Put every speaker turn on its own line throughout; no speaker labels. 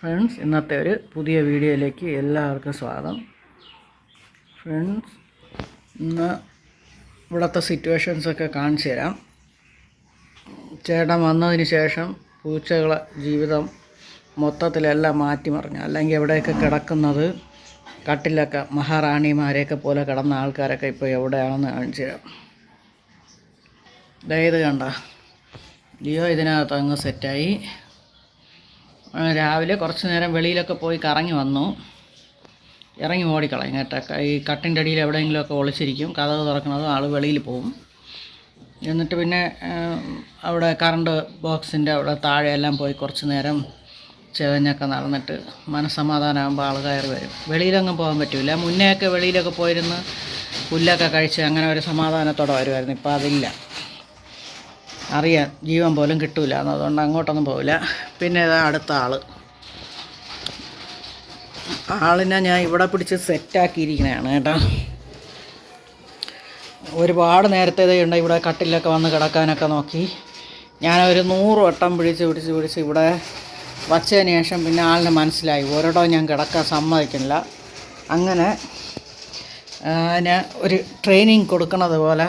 Friends ഇന്നത്തെ ഒരു പുതിയ വീഡിയോയിലേക്ക് എല്ലാവർക്കും സ്വാഗതം. ഫ്രണ്ട്സ് ഇന്ന് ഇവിടുത്തെ സിറ്റുവേഷൻസൊക്കെ കാണിച്ചു തരാം. ചേട്ടൻ വന്നതിന് ശേഷം പൂച്ചകളെ ജീവിതം മൊത്തത്തിലെല്ലാം മാറ്റിമറിഞ്ഞു. അല്ലെങ്കിൽ എവിടെയൊക്കെ കിടക്കുന്നത് കട്ടിലൊക്കെ മഹാറാണിമാരെയൊക്കെ പോലെ കിടന്ന ആൾക്കാരൊക്കെ ഇപ്പോൾ എവിടെയാണെന്ന് കാണിച്ചു തരാം. ദയത് കണ്ട. ലിയോ ഇതിനകത്ത് അങ്ങ് സെറ്റായി രാവിലെ കുറച്ച് നേരം വെളിയിലൊക്കെ പോയി കറങ്ങി വന്നു. ഇറങ്ങി ഓടിക്കളയും കേട്ടോ. ഈ കട്ടിന്റെ അടിയിൽ എവിടെയെങ്കിലുമൊക്കെ ഒളിച്ചിരിക്കും. കഥക് തുറക്കുന്നതും ആൾ വെളിയിൽ പോവും. എന്നിട്ട് പിന്നെ അവിടെ കറണ്ട് ബോക്സിന്റെ അവിടെ താഴെയെല്ലാം പോയി കുറച്ച് നേരം ചെവഞ്ഞൊക്കെ നടന്നിട്ട് മനസ്സമാധാനമാകുമ്പോൾ ആൾ കയറി വരും. വെളിയിലൊന്നും പോകാൻ പറ്റില്ല മുന്നെയൊക്കെ വെളിയിലൊക്കെ പോയിരുന്ന് പുല്ലൊക്കെ കഴിച്ച് അങ്ങനെ ഒരു സമാധാനത്തോടെ വരുമായിരുന്നു. ഇപ്പോൾ അതില്ല. അറിയാം ജീവൻ പോലും കിട്ടൂല. അതുകൊണ്ട് അങ്ങോട്ടൊന്നും പോവില്ല. പിന്നെ ഇതാ അടുത്ത ആൾ. ആളിനെ ഞാൻ ഇവിടെ പിടിച്ച് സെറ്റാക്കിയിരിക്കണതാണ് കേട്ടോ. ഒരുപാട് നേരത്തെ ഇതുണ്ട് ഇവിടെ കട്ടിലൊക്കെ വന്ന് കിടക്കാനൊക്കെ നോക്കി. ഞാനൊരു നൂറ് വട്ടം പിടിച്ച് പിടിച്ച് പിടിച്ച് ഇവിടെ വച്ചതിന് ശേഷം പിന്നെ ആളിന് മനസ്സിലായി. ഒരിടവും ഞാൻ കിടക്കാൻ സമ്മതിക്കുന്നില്ല. അങ്ങനെ ഞാൻ ഒരു ട്രെയിനിങ് കൊടുക്കണത് പോലെ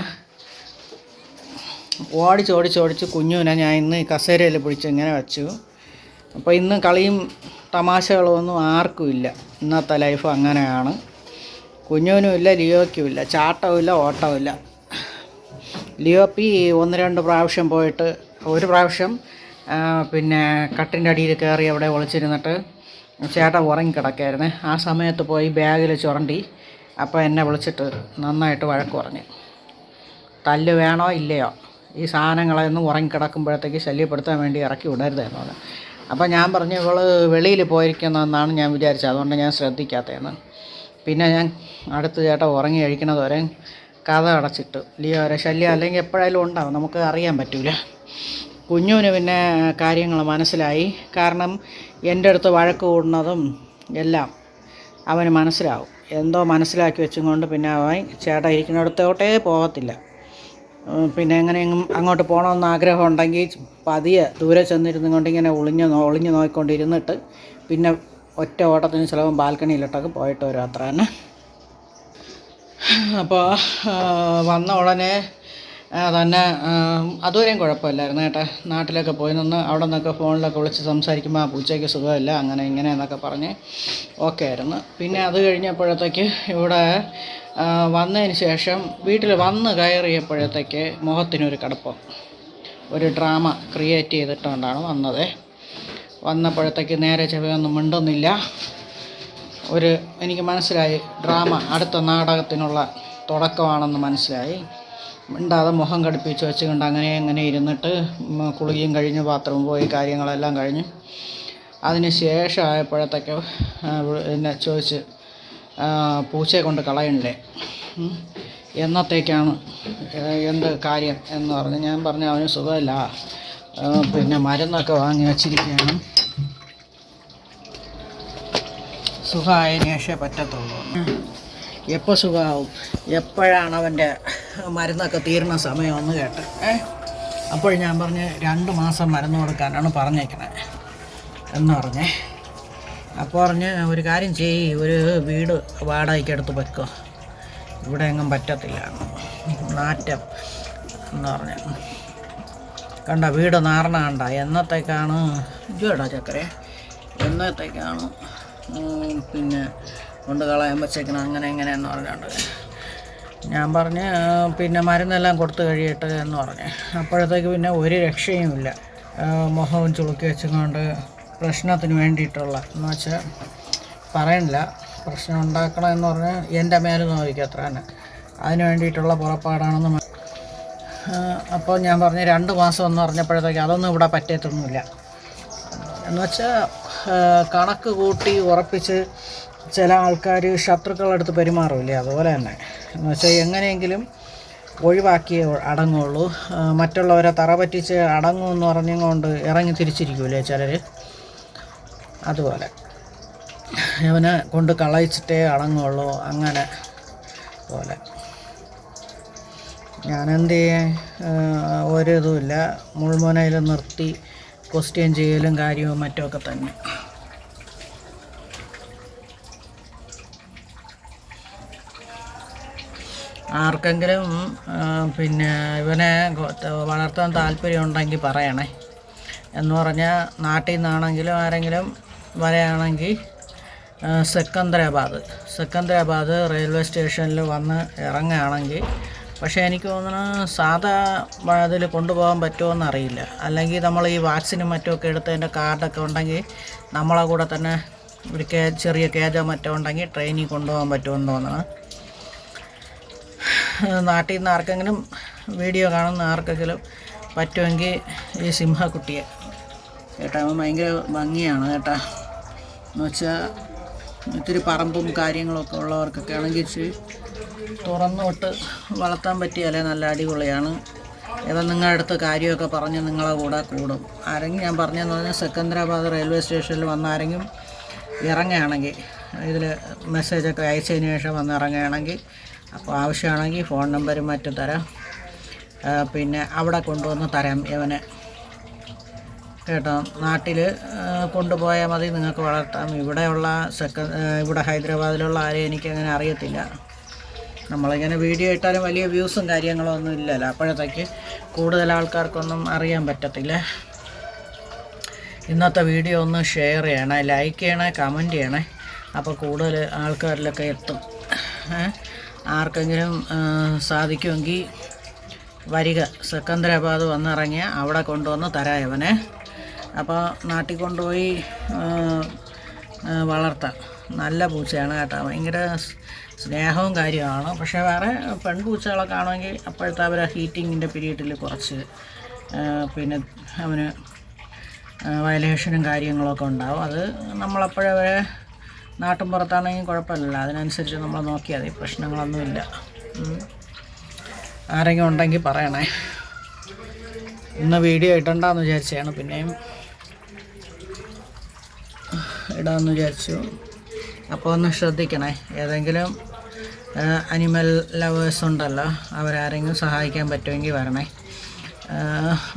ഓടിച്ച് ഓടിച്ച് ഓടിച്ച് കുഞ്ഞുവിനെ ഞാൻ ഇന്ന് കസേരയിൽ പിടിച്ച് ഇങ്ങനെ വെച്ചു. അപ്പോൾ ഇന്ന് കളിയും തമാശകളും ഒന്നും ആർക്കും ഇല്ല. ഇന്നത്തെ ലൈഫ് അങ്ങനെയാണ്. കുഞ്ഞുവിനും ഇല്ല ലിയോയ്ക്കും ഇല്ല ചാട്ടവും ഇല്ല ഓട്ടവും ഇല്ല. ലിയോപ്പി ഒന്ന് രണ്ട് പ്രാവശ്യം പോയിട്ട് ഒരു പ്രാവശ്യം പിന്നെ കട്ടിന്റെ അടിയിൽ കയറി അവിടെ ഒളിച്ചിരുന്നിട്ട് ചേട്ടൻ ഉറങ്ങിക്കിടക്കായിരുന്നു. ആ സമയത്ത് പോയി ബാഗിൽ ചുരണ്ടി അപ്പോൾ എന്നെ വിളിച്ചിട്ട് നന്നായിട്ട് വഴക്ക് പറഞ്ഞു. തല്ല് വേണോ ഇല്ലയോ? ഈ സാധനങ്ങളൊന്നും ഉറങ്ങിക്കിടക്കുമ്പോഴത്തേക്ക് ശല്യപ്പെടുത്താൻ വേണ്ടി ഇറക്കി വിടരുത് പറഞ്ഞു അപ്പോൾ ഞാൻ പറഞ്ഞു ഇവൾ വെളിയിൽ പോയിരിക്കുന്നതെന്നാണ് ഞാൻ വിചാരിച്ചത്. അതുകൊണ്ട് ഞാൻ ശ്രദ്ധിക്കാത്തതെന്ന്. പിന്നെ ഞാൻ അടുത്ത ചേട്ട ഉറങ്ങി കഴിക്കുന്നത് വരെ കഥ അടച്ചിട്ട് ലിയോ വരെ ശല്യം അല്ലെങ്കിൽ എപ്പോഴായാലും ഉണ്ടാവും. നമുക്ക് അറിയാൻ പറ്റില്ല കുഞ്ഞുവിന് പിന്നെ കാര്യങ്ങൾ മനസ്സിലായി. കാരണം എന്റെ അടുത്ത് വഴക്ക് കൂടുന്നതും എല്ലാം അവന് മനസ്സിലാവും. എന്തോ മനസ്സിലാക്കി വെച്ചും കൊണ്ട് പിന്നെ അവൻ ചേട്ടൻ ഇരിക്കുന്നിടത്തോട്ടേ പോകത്തില്ല. പിന്നെ എങ്ങനെയെങ്കിലും അങ്ങോട്ട് പോകണമെന്ന് ആഗ്രഹം ഉണ്ടെങ്കിൽ പതിയെ ദൂരെ ചെന്നിരുന്നു കൊണ്ട് ഇങ്ങനെ ഒളിഞ്ഞ് ഒളിഞ്ഞു നോക്കിക്കൊണ്ടിരുന്നിട്ട് പിന്നെ ഒറ്റ ഓട്ടത്തിന് ചിലപ്പം ബാൽക്കണിയിലിട്ടൊക്കെ പോയിട്ട് വരും. അത്ര തന്നെ. അപ്പോൾ വന്ന ഉടനെ തന്നെ അതുവരെയും കുഴപ്പമില്ലായിരുന്നു കേട്ടോ. നാട്ടിലൊക്കെ പോയി നിന്ന് അവിടെ നിന്നൊക്കെ ഫോണിലൊക്കെ വിളിച്ച് സംസാരിക്കുമ്പോൾ ആ പൂച്ചയ്ക്ക് സുഖമില്ല അങ്ങനെ ഇങ്ങനെ എന്നൊക്കെ പറഞ്ഞ് ഓക്കെ ആയിരുന്നു പിന്നെ അത് കഴിഞ്ഞപ്പോഴത്തേക്ക് ഇവിടെ വന്നതിന് ശേഷം വീട്ടിൽ വന്ന് കയറിയപ്പോഴത്തേക്ക് മുഖത്തിനൊരു കടുപ്പം ഒരു ഡ്രാമ ക്രിയേറ്റ് ചെയ്തിട്ടുകൊണ്ടാണ് വന്നത്. വന്നപ്പോഴത്തേക്ക് നേരെ ചെവിയൊന്നും മിണ്ടുന്നില്ല. ഒരു എനിക്ക് മനസ്സിലായി ഡ്രാമ അടുത്ത നാടകത്തിനുള്ള തുടക്കമാണെന്ന് മനസ്സിലായി. മിണ്ടാതെ മുഖം കടുപ്പിച്ച് വെച്ചുകൊണ്ട് അങ്ങനെ അങ്ങനെ ഇരുന്നിട്ട് കുളിയും കഴിഞ്ഞ് ബാത്റൂം പോയി കാര്യങ്ങളെല്ലാം കഴിഞ്ഞ്. അതിന് ശേഷം ആയപ്പോഴത്തേക്ക് എന്നെ ചോദിച്ച് പൂച്ചയെ കൊണ്ട് കളയണില്ലേ എന്നത്തേക്കാണ് എന്ത് കാര്യം എന്ന് പറഞ്ഞ് ഞാൻ പറഞ്ഞു അവന് സുഖമില്ല. പിന്നെ മരുന്നൊക്കെ വാങ്ങി വച്ചിരിക്കുകയാണ്. സുഖമായതിനു ശേഷമേ പറ്റത്തുള്ളൂ. എപ്പോൾ സുഖമാവും? എപ്പോഴാണ് അവന്റെ മരുന്നൊക്കെ തീരുന്ന സമയം ഒന്ന് കേട്ട്? ഏ അപ്പോൾ ഞാൻ പറഞ്ഞ് രണ്ട് മാസം മരുന്ന് കൊടുക്കാനാണ് പറഞ്ഞേക്കണേ എന്ന് പറഞ്ഞേ. അപ്പോൾ പറഞ്ഞ് ഒരു കാര്യം ചെയ്യ് ഒരു വീട് വാടകയ്ക്ക് എടുത്ത് വെക്കോ. ഇവിടെ എങ്ങും പറ്റത്തില്ല. നാറ്റം എന്ന് പറഞ്ഞു. കണ്ട വീട് നാറണ കണ്ട? എന്നത്തേക്കാണ്? ഇതുവേടാ ചക്കരെ. എന്നത്തേക്കാണ്? പിന്നെ കൊണ്ട് കളയാൻ വെച്ചേക്കണം അങ്ങനെ എങ്ങനെയെന്ന് പറഞ്ഞുകൊണ്ട് ഞാൻ പറഞ്ഞ് പിന്നെ മരുന്നെല്ലാം കൊടുത്തു കഴിയട്ടെ എന്ന് പറഞ്ഞ്. അപ്പോഴത്തേക്ക് പിന്നെ ഒരു രക്ഷയുമില്ല. മുഖവും ചുളുക്കി വെച്ചുകൊണ്ട് പ്രശ്നത്തിന് വേണ്ടിയിട്ടുള്ള. എന്ന് വെച്ചാൽ പറയണില്ല. പ്രശ്നം ഉണ്ടാക്കണം എന്ന് പറഞ്ഞാൽ എന്റെ മേലെ നോക്കിക്കും അത്ര തന്നെ. അതിന് വേണ്ടിയിട്ടുള്ള പുറപ്പാടാണെന്ന് അപ്പോൾ ഞാൻ പറഞ്ഞു രണ്ട് മാസം എന്ന് പറഞ്ഞപ്പോഴത്തേക്ക് അതൊന്നും ഇവിടെ പറ്റത്തൊന്നുമില്ല. എന്ന് വെച്ചാൽ കണക്ക് കൂട്ടി ഉറപ്പിച്ച് ചില ആൾക്കാർ ശത്രുക്കളുടെ ശത്രുക്കളടുത്ത് പെരുമാറില്ലേ? അതുപോലെ തന്നെ. എന്ന് വെച്ചാൽ എങ്ങനെയെങ്കിലും ഒഴിവാക്കിയേ അടങ്ങുള്ളൂ. മറ്റുള്ളവരെ തറ പറ്റിച്ച് അടങ്ങുമെന്ന് പറഞ്ഞുകൊണ്ട് ഇറങ്ങി തിരിച്ചിരിക്കൂലേ ചിലർ അതുപോലെ. ഇവനെ കൊണ്ട് കളയിച്ചിട്ടേ അടങ്ങുള്ളൂ അങ്ങനെ പോലെ. ഞാനെന്ത് ചെയ്യേ? ഒരു ഇതുമില്ല മുൾമുനയിൽ നിർത്തി ക്വസ്റ്റ്യൻ ചെയ്യലും കാര്യവും മറ്റുമൊക്കെ തന്നെ. ആർക്കെങ്കിലും പിന്നെ ഇവനെ വളർത്താൻ താല്പര്യം ഉണ്ടെങ്കിൽ പറയണേ. എന്ന് പറഞ്ഞാൽ നാട്ടിൽ നിന്നാണെങ്കിലും ആരെങ്കിലും വരികയാണെങ്കിൽ ആ, സെക്കന്ദരാബാദ്. സെക്കന്ദരാബാദ് റെയിൽവേ സ്റ്റേഷനിൽ വന്ന് ഇറങ്ങുകയാണെങ്കിൽ പക്ഷേ എനിക്ക് തോന്നുന്നു സാധാ അതിൽ കൊണ്ടുപോകാൻ പറ്റുമോ അറിയില്ല. അല്ലെങ്കിൽ നമ്മൾ ഈ വാക്സിനും മറ്റുമൊക്കെ എടുത്തതിന്റെ കാർഡൊക്കെ ഉണ്ടെങ്കിൽ നമ്മളെ കൂടെ തന്നെ ഒരു കേ ചെറിയ കേജോ മറ്റോ ഉണ്ടെങ്കിൽ ട്രെയിനിൽ കൊണ്ടുപോകാൻ പറ്റുമെന്ന് തോന്നുന്നു നാട്ടിൽ നിന്ന് ആർക്കെങ്കിലും വീഡിയോ കാണുന്ന ആർക്കെങ്കിലും പറ്റുമെങ്കിൽ ഈ സിംഹക്കുട്ടിയെ. കേട്ടോ ഭയങ്കര ഭംഗിയാണ് കേട്ടോ. എന്ന് വെച്ചാൽ ഇത്തിരി പറമ്പും കാര്യങ്ങളൊക്കെ ഉള്ളവർക്കൊക്കെ ആണെങ്കിൽ ഇച്ചിരി തുറന്നു വിട്ട് വളർത്താൻ പറ്റിയാലേ നല്ല അടിപൊളിയാണ്. ഏതാ നിങ്ങളുടെ അടുത്ത് കാര്യമൊക്കെ പറഞ്ഞ് നിങ്ങളെ കൂടെ കൂടും. ആരെങ്കിലും ഞാൻ പറഞ്ഞതെന്ന് പറഞ്ഞാൽ സെക്കന്ദരാബാദ് റെയിൽവേ സ്റ്റേഷനിൽ വന്നാരെങ്കിലും ഇറങ്ങുകയാണെങ്കിൽ ഇതിൽ മെസ്സേജൊക്കെ അയച്ചതിന് ശേഷം വന്ന് ഇറങ്ങുകയാണെങ്കിൽ അപ്പോൾ ആവശ്യമാണെങ്കിൽ ഫോൺ നമ്പരും മറ്റും തരാം. പിന്നെ അവിടെ കൊണ്ടുവന്ന് തരാം ഇവനെ. കേട്ടോ നാട്ടിൽ കൊണ്ടുപോയാൽ മതി നിങ്ങൾക്ക് വളർത്താം. ഇവിടെയുള്ള സെക്ക ഇവിടെ ഹൈദരാബാദിലുള്ള ആരെയും എനിക്കങ്ങനെ അറിയത്തില്ല. നമ്മളിങ്ങനെ വീഡിയോ ഇട്ടാലും വലിയ വ്യൂസും കാര്യങ്ങളോ ഒന്നും ഇല്ലല്ലോ. അപ്പോഴത്തേക്ക് കൂടുതൽ ആൾക്കാർക്കൊന്നും അറിയാൻ പറ്റത്തില്ല. ഇന്നത്തെ വീഡിയോ ഒന്ന് ഷെയർ ചെയ്യണേ ലൈക്ക് ചെയ്യണേ കമന്റ് ചെയ്യണേ. അപ്പോൾ കൂടുതൽ ആൾക്കാരിലൊക്കെ എത്തും. ആർക്കെങ്കിലും സാധിക്കുമെങ്കിൽ വരിക. സെക്കന്ദരാബാദ് വന്നിറങ്ങിയ അവിടെ കൊണ്ടുവന്ന് തരാം ഇവനെ. അപ്പോൾ നാട്ടിൽ കൊണ്ടുപോയി വളർത്താം. നല്ല പൂച്ചയാണ് കേട്ടോ. ഭയങ്കര സ്നേഹവും കാര്യമാണ് പക്ഷേ വേറെ പെൺപൂച്ചകളൊക്കെ ആണെങ്കിൽ അപ്പോഴത്തെ അവർ ഹീറ്റിങ്ങിന്റെ പീരീഡിൽ കുറച്ച് പിന്നെ അവന് വയലേഷനും കാര്യങ്ങളൊക്കെ ഉണ്ടാവും. അത് നമ്മളപ്പോഴവരെ നാട്ടിൻ പുറത്താണെങ്കിൽ കുഴപ്പമില്ലല്ലോ. അതിനനുസരിച്ച് നമ്മൾ നോക്കിയാൽ മതി. പ്രശ്നങ്ങളൊന്നുമില്ല. ആരെങ്കിലും ഉണ്ടെങ്കിൽ പറയണേ. ഇന്ന് വീഡിയോ ഇട്ടണ്ടെന്ന് വിചാരിച്ചാണ് പിന്നെയും ഇടാമെന്ന് വിചാരിച്ചു. അപ്പോൾ ഒന്ന് ശ്രദ്ധിക്കണേ. ഏതെങ്കിലും അനിമൽ ലവേഴ്സ് ഉണ്ടല്ലോ അവരാരെങ്കിലും സഹായിക്കാൻ പറ്റുമെങ്കിൽ വരണേ.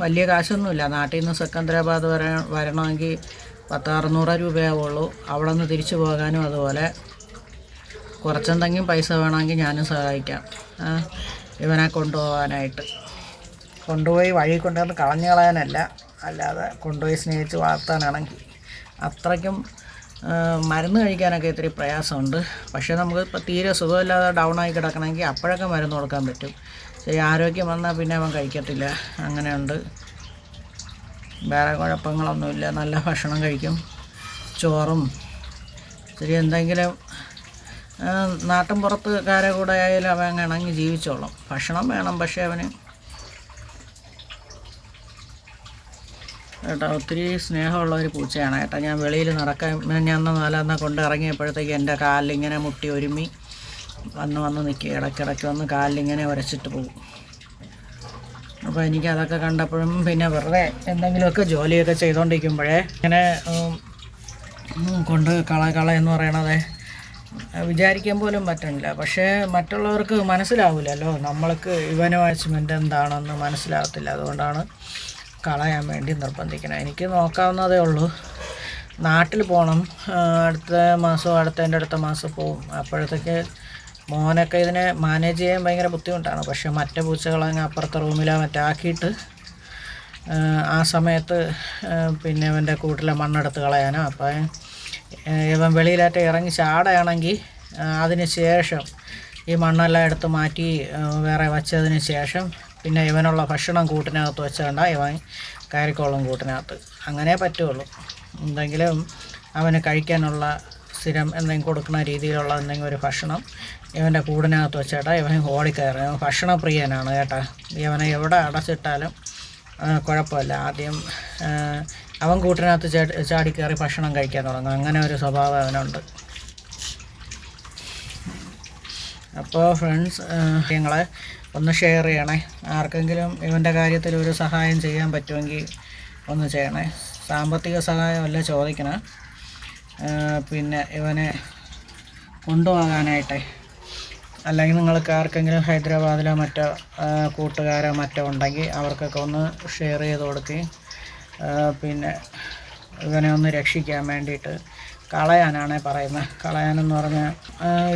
വലിയ കാശൊന്നുമില്ല. നാട്ടിൽ നിന്ന് സെക്കന്ദരാബാദ് വര വരണമെങ്കിൽ പത്ത് അറുന്നൂറ് രൂപയാവുള്ളൂ. അവിടെ നിന്ന് തിരിച്ചു പോകാനും അതുപോലെ കുറച്ചെന്തെങ്കിലും പൈസ വേണമെങ്കിൽ ഞാനും സഹായിക്കാം. ഇവനെ കൊണ്ടുപോകാനായിട്ട്. കൊണ്ടുപോയി വഴി കൊണ്ടുവന്ന് കളഞ്ഞു കളയാനല്ല. അല്ലാതെ കൊണ്ടുപോയി സ്നേഹിച്ച് വളർത്താനാണെങ്കിൽ അത്രയ്ക്കും മരുന്ന് കഴിക്കാനൊക്കെ ഇത്തിരി പ്രയാസമുണ്ട്. പക്ഷേ നമുക്ക് ഇപ്പോൾ തീരെ സുഖമില്ലാതെ ഡൗൺ ആയി കിടക്കണമെങ്കിൽ അപ്പോഴൊക്കെ മരുന്ന് കൊടുക്കാൻ പറ്റും. ശരി ആരോഗ്യം വന്നാൽ പിന്നെ അവൻ കഴിക്കത്തില്ല. അങ്ങനെയുണ്ട്. വേറെ കുഴപ്പങ്ങളൊന്നുമില്ല. നല്ല ഭക്ഷണം കഴിക്കും. ചോറും. ശരി എന്തെങ്കിലും നാട്ടിൻ പുറത്തുകാരെ കൂടെ ആയാലും അവൻ ഇണങ്ങി ജീവിച്ചോളും. ഭക്ഷണം വേണം പക്ഷേ അവന് കേട്ടോ ഒത്തിരി സ്നേഹമുള്ള ഒരു പൂച്ചയാണ് കേട്ടോ. ഞാൻ വെളിയിൽ നടക്കാൻ ഞാൻ നാലാന്ന കൊണ്ട് ഇറങ്ങിയപ്പോഴത്തേക്ക് എന്റെ കാലിലിങ്ങനെ മുട്ടി ഒരുമി വന്ന് വന്ന് നിൽക്കുക ഇടയ്ക്കിടയ്ക്ക് വന്ന് കാലിലിങ്ങനെ ഉരച്ചിട്ട് പോകും. അപ്പോൾ എനിക്ക് അതൊക്കെ കണ്ടപ്പോഴും പിന്നെ വെറുതെ എന്തെങ്കിലുമൊക്കെ ജോലിയൊക്കെ ചെയ്തുകൊണ്ടിരിക്കുമ്പോഴേ ഇങ്ങനെ കൊണ്ട് കള കള എന്ന് പറയണത് വിചാരിക്കാൻ പോലും പറ്റണില്ല. പക്ഷേ മറ്റുള്ളവർക്ക് മനസ്സിലാവില്ലല്ലോ നമ്മൾക്ക് ഇവനുമായ വാച്ച്മെന്റ് എന്താണെന്ന് മനസ്സിലാകത്തില്ല. അതുകൊണ്ടാണ് കളയാൻ വേണ്ടി നിർബന്ധിക്കണം. എനിക്ക് നോക്കാവുന്നതേ ഉള്ളൂ. നാട്ടിൽ പോകണം അടുത്ത മാസം അടുത്തതിന്റെ അടുത്ത മാസം പോവും. അപ്പോഴത്തേക്ക് മോനൊക്കെ ഇതിനെ മാനേജ് ചെയ്യാൻ ഭയങ്കര ബുദ്ധിമുട്ടാണ്. പക്ഷേ മറ്റേ പൂച്ചകളങ്ങ് അപ്പുറത്തെ റൂമിലോ മറ്റാക്കിയിട്ട് ആ, സമയത്ത് പിന്നെ അവന്റെ കൂട്ടിലെ മണ്ണെടുത്ത് കളയാനോ. അപ്പം ഇവൻ വെളിയിലായിട്ട് ഇറങ്ങി ചാടയാണെങ്കിൽ അതിന് ശേഷം ഈ മണ്ണെല്ലാം എടുത്ത് മാറ്റി വേറെ വച്ചതിന് ശേഷം പിന്നെ ഇവനുള്ള ഭക്ഷണം കൂട്ടിനകത്ത് വെച്ചാണ്ട ഇവൻ കയറിക്കോളും കൂട്ടിനകത്ത്. അങ്ങനെ പറ്റുള്ളൂ. എന്തെങ്കിലും അവന് കഴിക്കാനുള്ള സ്ഥിരം എന്തെങ്കിലും കൊടുക്കുന്ന രീതിയിലുള്ള എന്തെങ്കിലും ഒരു ഭക്ഷണം ഇവന്റെ കൂടിനകത്ത് വെച്ചേട്ടാ ഇവൻ ഓടിക്കയറി. ഇവൻ ഭക്ഷണപ്രിയനാണ് കേട്ടാ. ഇവനെ എവിടെ അടച്ചിട്ടാലും കുഴപ്പമില്ല. ആദ്യം അവൻ കൂട്ടിനകത്ത് ചാടി ചാടിക്കയറി ഭക്ഷണം കഴിക്കാൻ തുടങ്ങും. അങ്ങനെ ഒരു സ്വഭാവം അവനുണ്ട്. അപ്പോൾ ഫ്രണ്ട്സ് ഞങ്ങളെ ഒന്ന് ഷെയർ ചെയ്യണേ. ആർക്കെങ്കിലും ഇവന്റെ കാര്യത്തിൽ ഒരു സഹായം ചെയ്യാൻ പറ്റുമെങ്കിൽ ഒന്ന് ചെയ്യണേ. സാമ്പത്തിക സഹായമല്ല ചോദിക്കണം. പിന്നെ ഇവനെ കൊണ്ടുപോകാനായിട്ടേ. അല്ലെങ്കിൽ നിങ്ങൾക്ക് ആർക്കെങ്കിലും ഹൈദരാബാദിലോ മറ്റോ കൂട്ടുകാരോ മറ്റോ ഉണ്ടെങ്കിൽ അവർക്കൊക്കെ ഒന്ന് ഷെയർ ചെയ്ത് കൊടുക്കുകയും പിന്നെ ഇവനെ ഒന്ന് രക്ഷിക്കാൻ വേണ്ടിയിട്ട് കളയാനാണ് പറയുന്നത്. കളയാനെന്ന് പറഞ്ഞാൽ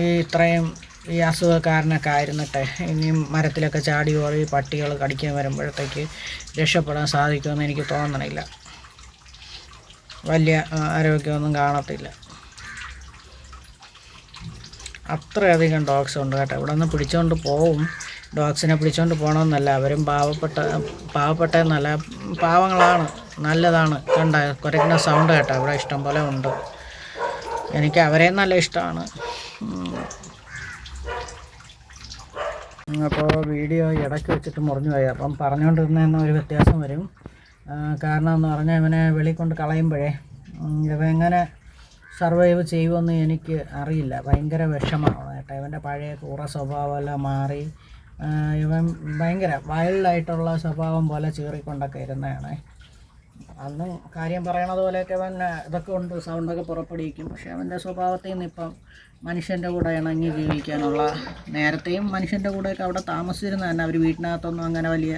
ഈ ഇത്രയും ഈ അസുഖക്കാരനൊക്കെ ആയിരുന്നിട്ട് ഇനിയും മരത്തിലൊക്കെ ചാടി ഓറി പട്ടികൾ കടിക്കാൻ വരുമ്പോഴത്തേക്ക് രക്ഷപ്പെടാൻ സാധിക്കുമെന്ന് എനിക്ക് തോന്നണില്ല. വലിയ ആരോഗ്യമൊന്നും കാണത്തില്ല. അത്രയധികം ഡോഗ്സ് ഉണ്ട് കേട്ടോ. ഇവിടെ നിന്ന് പിടിച്ചുകൊണ്ട് പോവും. ഡോഗ്സിനെ പിടിച്ചുകൊണ്ട് പോകണമെന്നല്ല അവരും പാവപ്പെട്ട പാവപ്പെട്ട പാവപ്പെട്ടെന്നല്ല പാവങ്ങളാണ്. നല്ലതാണ്. കണ്ട കുരയ്ക്കുന്ന സൗണ്ട് കേട്ടോ. ഇവിടെ ഇഷ്ടം പോലെ ഉണ്ട്. എനിക്ക് അവരെ നല്ല ഇഷ്ടമാണ്. അപ്പോൾ വീഡിയോ ഇടയ്ക്ക് വെച്ചിട്ട് മുറിഞ്ഞു പോയി. അപ്പം പറഞ്ഞുകൊണ്ടിരുന്ന ഒരു വ്യത്യാസം വരും. കാരണം എന്ന് പറഞ്ഞാൽ ഇവനെ വെളി കൊണ്ട് കളയുമ്പോഴേ ഇവ എങ്ങനെ സർവൈവ് ചെയ്യുമെന്ന് എനിക്ക് അറിയില്ല. ഭയങ്കര വിഷമമാണ് കേട്ടോ. ഇവന്റെ പഴയ കൂറ സ്വഭാവമെല്ലാം മാറി ഇവൻ ഭയങ്കര വൈൽഡായിട്ടുള്ള സ്വഭാവം പോലെ ചീറിക്കൊണ്ടൊക്കെ ഇരുന്നതാണ്. അന്ന് കാര്യം പറയണത് പോലെയൊക്കെ അവൻ ഇതൊക്കെ ഉണ്ട് സൗണ്ടൊക്കെ പുറപ്പെടുവിക്കും. പക്ഷേ അവന്റെ സ്വഭാവത്തിൽ നിന്ന് ഇപ്പം മനുഷ്യന്റെ കൂടെ ഇണങ്ങി ജീവിക്കാനുള്ള നേരത്തെയും മനുഷ്യന്റെ കൂടെയൊക്കെ അവിടെ താമസിച്ചിരുന്ന തന്നെ അവർ വീട്ടിനകത്തൊന്നും അങ്ങനെ വലിയ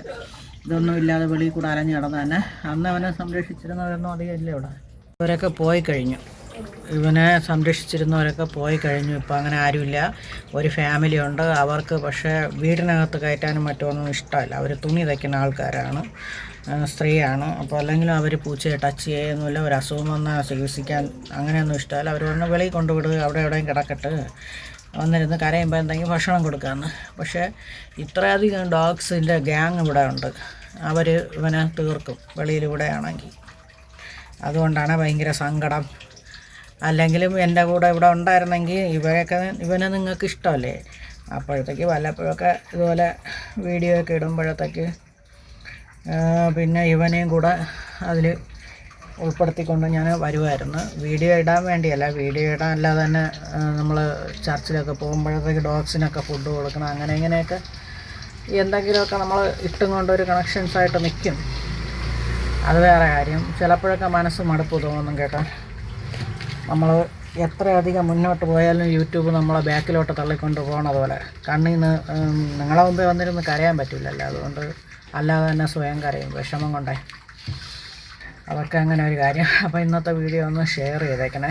ഇതൊന്നും ഇല്ലാതെ വെളിയിൽ കൂടെ അലഞ്ഞു കിടന്ന് തന്നെ. അന്ന് അവനെ സംരക്ഷിച്ചിരുന്നവരൊന്നും അധികം ഇല്ല ഇവിടെ. ഇവരൊക്കെ പോയി കഴിഞ്ഞു. ഇവനെ സംരക്ഷിച്ചിരുന്നവരൊക്കെ പോയി കഴിഞ്ഞു. ഇപ്പോൾ അങ്ങനെ ആരുമില്ല. ഒരു ഫാമിലി ഉണ്ട്. അവർക്ക് പക്ഷേ വീടിനകത്ത് കയറ്റാനും മറ്റൊന്നും ഇഷ്ടമല്ല. അവർ തുണി തയ്ക്കുന്ന ആൾക്കാരാണ്. സ്ത്രീയാണ്? അപ്പോൾ അല്ലെങ്കിലും അവർ പൂച്ചയെ ടച്ച് ചെയ്യുന്നില്ല ഒരു അസുഖം വന്നാൽ ചികിത്സിക്കാൻ അങ്ങനെയൊന്നും ഇഷ്ടമല്ല. അവർ ഒന്ന് വെളിയിൽ കൊണ്ടുവിടുക അവിടെ എവിടെയും കിടക്കട്ട്. വന്നിരുന്ന് കരയുമ്പോൾ എന്തെങ്കിലും ഭക്ഷണം കൊടുക്കാമെന്ന് പക്ഷേ ഇത്രയധികം ഡോഗ്സിന്റെ ഗ്യാങ് ഇവിടെ ഉണ്ട്. അവർ ഇവനെ തീർക്കും വെളിയിൽ ഇവിടെ ആണെങ്കിൽ. അതുകൊണ്ടാണ് ഭയങ്കര സങ്കടം. അല്ലെങ്കിലും എന്റെ കൂടെ ഇവിടെ ഉണ്ടായിരുന്നെങ്കിൽ ഇവയൊക്കെ ഇവനെ നിങ്ങൾക്ക് ഇഷ്ടമല്ലേ അപ്പോഴത്തേക്ക് വല്ലപ്പോഴൊക്കെ ഇതുപോലെ വീഡിയോ ഒക്കെ ഇടുമ്പോഴത്തേക്ക് പിന്നെ ഇവനെയും കൂടെ അതിൽ ഉൾപ്പെടുത്തിക്കൊണ്ട് ഞാൻ വരുമായിരുന്നു വീഡിയോ ഇടാൻ വേണ്ടിയല്ല വീഡിയോ ഇടാൻ അല്ലാതെ തന്നെ നമ്മൾ ചർച്ചിലൊക്കെ പോകുമ്പോഴത്തേക്ക് ഡോഗ്സിനൊക്കെ ഫുഡ് കൊടുക്കണം അങ്ങനെ ഇങ്ങനെയൊക്കെ എന്തെങ്കിലുമൊക്കെ നമ്മൾ ഇട്ടും കൊണ്ടൊരു ഒരു കണക്ഷൻസ് ആയിട്ട് നിൽക്കും അത് വേറെ കാര്യം. ചിലപ്പോഴൊക്കെ മനസ്സ് മടുപ്പ് തോന്നും കേട്ടോ. നമ്മൾ എത്രയധികം മുന്നോട്ട് പോയാലും യൂട്യൂബ് നമ്മളെ ബാക്കിലോട്ട് തള്ളിക്കൊണ്ട് പോകണ പോലെ കണ്ണിൽ നിന്ന് നിങ്ങളെ മുമ്പേ വന്നിരുന്ന് കരയാൻ പറ്റില്ലല്ലോ. അതുകൊണ്ട് അല്ലാതെ തന്നെ സ്വയം കരയും വിഷമം കൊണ്ടേ. അതൊക്കെ അങ്ങനെ ഒരു കാര്യം. അപ്പോൾ ഇന്നത്തെ വീഡിയോ ഒന്ന് ഷെയർ ചെയ്തേക്കണേ.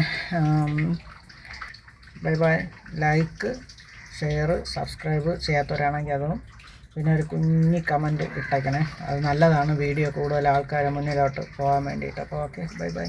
Bye bye like share subscribe ചെയ്യാത്തവരാണെങ്കിൽ അതും പിന്നെ ഒരു കുഞ്ഞി കമന്റ് ഇട്ടേക്കണേ. അത് നല്ലതാണ് വീഡിയോ കൂടുതൽ ആൾക്കാരെ മുന്നിലോട്ട് പോകാൻ വേണ്ടിയിട്ട്. അപ്പോൾ ഓക്കെ ബൈ ബൈ